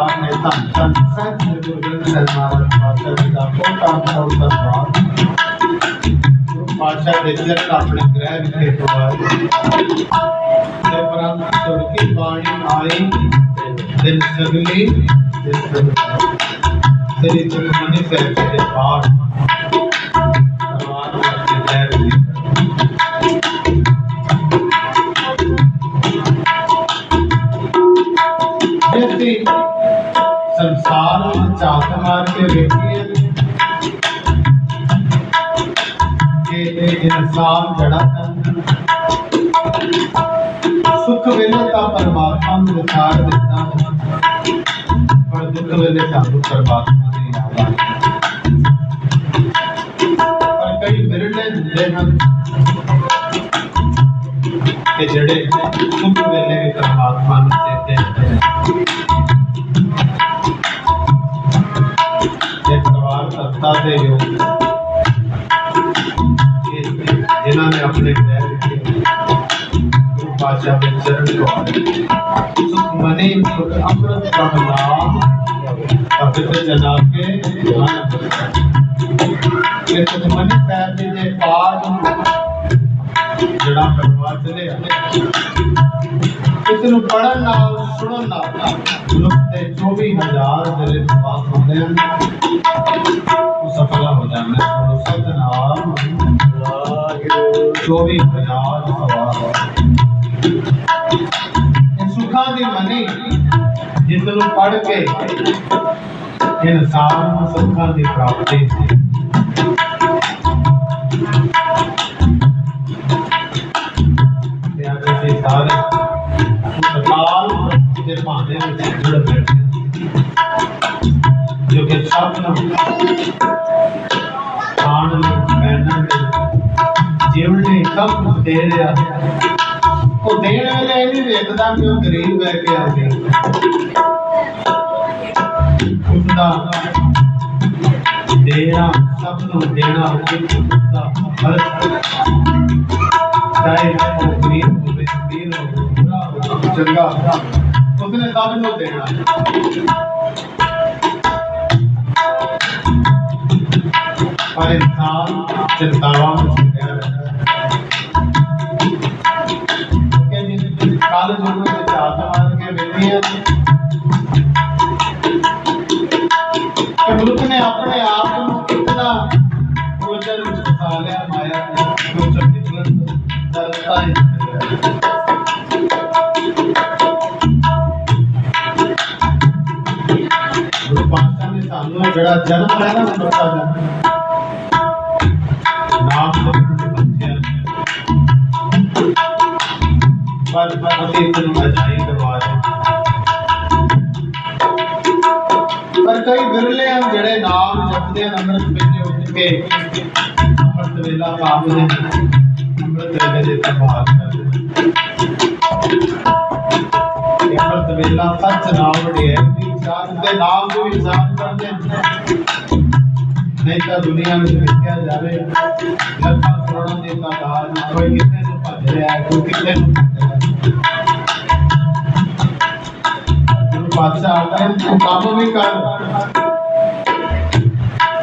ਤੋਂ ਪਹਿਲਾਂ ਪਰਿਵਾਰ ਨੇ ਧੰਨ ਧੰਨ ਸਹਿਬ ਗੁਰੂ ਗ੍ਰੰਥ ਸਾਹਿਬ ਮਹਾਰਾਜ ਪਾਤਸ਼ਾਹ ਜੀ ਦਾ ਬਹੁਤ ਆਨੰਦ ਧੰਨਵਾਦ ਗੁਰੂ ਪਾਤਸ਼ਾਹ ਦੇ ਚਰਨ ਆਪਣੇ ਗ੍ਰਹਿ ਵਿਖੇ ਪਵਾਏ ਤੇ ਪਰਮ ਤੁਰਕੀ ਬਾਣੀ ਆਈ ਦਿਨ ਸਗਲੀ ਦਿਨ ਸਗਲੀ ਤੇਰੀ ਚੁਕਮਨੀ ਸਾਹਿਬ ਦੇ ਪਾਠ ਪਰਵਾਨ ਦੇ ਲੈ ਵੀ ਵਿਅਕਤੀ ਸੰਸਾਰ ਝਾਤ ਮਾਰ ਕੇ ਵੇਖੀਏ। ਕਿ ਇਹ ਇਨਸਾਨ ਜੜਾ ਸੁਖ ਵੇਲੇ ਤਾਂ ਪਰਮਾਤਮਾ ਨੂੰ ਵਿਚਾਰ ਦਿੱਤਾ। ਪਰ ਦੁੱਖ ਵੇਲੇ ਸਾਨੂੰ ਪਰਮਾਤਮਾ ਦੀ ਯਾਦ ਆਉਂਦੀ ਪਰ ਕਈ ਵਿਰਲੇ ਹੁੰਦੇ ਹਨ। ਕਿ ਜਿਹੜੇ ਸੁਖ ਵੇਲੇ ਵੀ ਪਰਮਾਤਮਾ ਨੂੰ ਚੇਤੇ ਕਰਦੇ ਹਨ। ਇਹ ਪਰਿਵਾਰ ਸੱਤਾ ਦੇ ਯੋਗ ਇਹ ਜਿਨ੍ਹਾਂ ਨੇ ਆਪਣੇ ਪੈਰ ਰੱਖੇ ਗੁਰੂ ਪਾਤਸ਼ਾਹ ਦੇ ਚਰਨ ਦੁਆਰੇ ਸੁਖ ਮਨੇ ਸੁਖ ਅੰਮ੍ਰਿਤ ਦਾ ਨਾਮ ਪਵਿੱਤਰ ਜਨਾ ਕੇ ਧਿਆਨ ਜਿਹੜਾ ਪਰਿਵਾਰ ਚਲੇ ਇਸ ਨੂੰ ਪੜਨ ਨਾਲ, ਸੁਣਨ ਨਾਲ ਮਨੁੱਖ ਦੇ 24000 ਪਾਸ ਹੁੰਦੇ ਹਨ। ਉਹ ਸਫਲ ਹੋ ਜਾਂਦੇ ਹਨ ਉਹ ਸਤਨਾਮ ਵਾਹਿਗੁਰੂ ਚੌਵੀ ਹਜ਼ਾਰ ਇਹ ਸੁੱਖਾਂ ਦੀ ਮਨੀ ਜਿਸ ਨੂੰ ਪੜ ਕੇ ਇਨਸਾਨ ਨੂੰ ਸੁੱਖਾਂ ਦੀ ਪ੍ਰਾਪਤੀ ਹੁੰਦੀ ਅਕਾਲ ਪੁਰਖ ਦੇ ਭਾਂਡੇ ਵਿੱਚ ਜੁੜ ਬੈਠੇ ਹਾਂ। ਜੋ ਕਿ ਸਭ ਨੂੰ ਖਾਣ ਨੂੰ, ਪਹਿਨਣ ਲਈ ਜੀਵਨ ਲਈ ਸਭ ਕੁਝ ਦੇ ਰਿਹਾ ਉਹ ਦੇਣ ਵੇਲੇ ਇਹ ਨਹੀਂ ਵੇਖਦਾ ਕਿ ਉਹ ਗਰੀਬ ਬੈ ਕੇ ਆ ਗਿਆ। ਉਸਦਾ ਦੇਣਾ, ਸਭ ਨੂੰ ਦੇਣਾ ਉਸਦਾ ਫਰਜ਼ ਹੋਵੇ ਚੰਗਾ ਹੋਵੇ ਉਸਨੇ ਸਭ ਨੂੰ ਦੇਣਾ ਪਰ ਜਨਮ ਹੈ ਨਾ ਜਨਮ ਨਾਮ ਜਪਣ ਪਰ ਅਸੀਂ ਇਸ ਅਜਾਈ ਕਰਵਾ ਪਰ ਕਈ ਵਿਰਲੇ ਹਨ ਜਿਹੜੇ ਨਾਮ ਜਪਦੇ ਹਨ, ਅੰਮ੍ਰਿਤ ਵੇਲੇ ਉੱਠ ਕੇ, ਅੰਮ੍ਰਿਤ ਵੇਲਾ ਪਾਵਦੇ ਹਨ, ਅੰਮ੍ਰਿਤ ਵੇਲੇ ਦੇ ਪ੍ਰਭਾਤ ਅੰਮ੍ਰਿਤ ਸੱਚ ਨਾਮ ਵਡਿਆਈ ਦੀ ਚਾਹਤ ਦੇ ਨਾਮ ਦੇ ਵਿਚਾਰ ਕਰਦੇ ਨਹੀਂ ਤਾਂ ਦੁਨੀਆ ਵਿੱਚ ਵੇਖਿਆ ਜਾਵੇ, ਲੱਖਾਂ ਕਰੋੜਾਂ ਦੇ ਤਾਦਾਦ ਕੋਈ ਕਿਤੇ ਨੂੰ ਭੱਜ ਰਿਹਾ ਕੋਈ ਕਿਤੇ ਨੂੰ ਭੱਜ ਰਿਹਾ। ਹੈ, ਤੂੰ ਕੰਮ ਵੀ ਕਰ,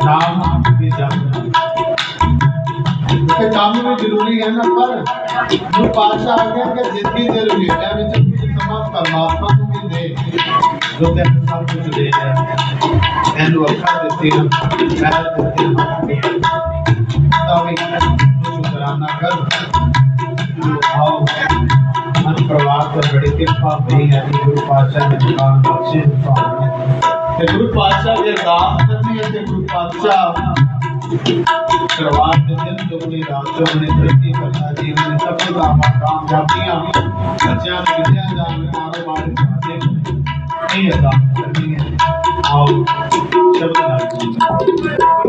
ਨਾਮ ਵੀ ਜਪ ਕਿ ਕੰਮ ਵੀ ਜ਼ਰੂਰੀ ਹੈ ਨਾ, ਪਰ ਗੁਰੂ ਪਾਤਸ਼ਾਹ ਆਖਦੇ ਕਿ ਜ਼ਿੰਦਗੀ ਦੇ ਰੁਝੇਵਿਆਂ ਵਿੱਚ ਸਮਾਂ ਪਰਮਾਤਮਾ ਨੂੰ ਵੀ ਦੇ ਜੋ ਤੇ ਸਭ ਕੁਝ ਦੇ ਰਿਹਾ ਇਹਨੂੰ ਅੱਖਾਂ ਦਿੱਤੀ ਹਨ ਪੈਰ ਦਿੱਤੇ ਹਨ ਤਾਂ ਵੀ ਤੂੰ ਸ਼ੁਕਰਾਨਾ ਕਰ ਜੋ ਆਓ ਮਨ ਪਰਿਵਾਰ ਤੋਂ ਬੜੀ ਕਿਰਪਾ ਹੋਈ ਹੈ ਕਿ ਗੁਰੂ ਪਾਤਸ਼ਾਹ ਨੇ ਦੁਕਾਨ ਬਖਸ਼ੇ ਸਾਨੂੰ ਤੇ ਗੁਰੂ ਪਾਤਸ਼ਾਹ ਦੇ ਅਰਦਾਸ ਕਰਨੀ ਹੈ ਤੇ ਗੁਰੂ ਪਾਤਸ਼ਾਹ ਕਰਵਾਰ ਦੇ ਦਿਨ ਦੁਗਣੀ ਰਾਤ ਦੁਗਣੀ ਤਰੱਕੀ ਕਰਨਾ ਜੀਵਨ ਵਿੱਚ ਸਫਲਤਾਵਾਂ ਕਾਮਯਾਬੀਆਂ ਬੱਚਿਆਂ ਨੂੰ ਵਿਦਿਆ ਦਾਨ ਕਾਰੋਬਾਰ ਕਰਦੇ ਇਹ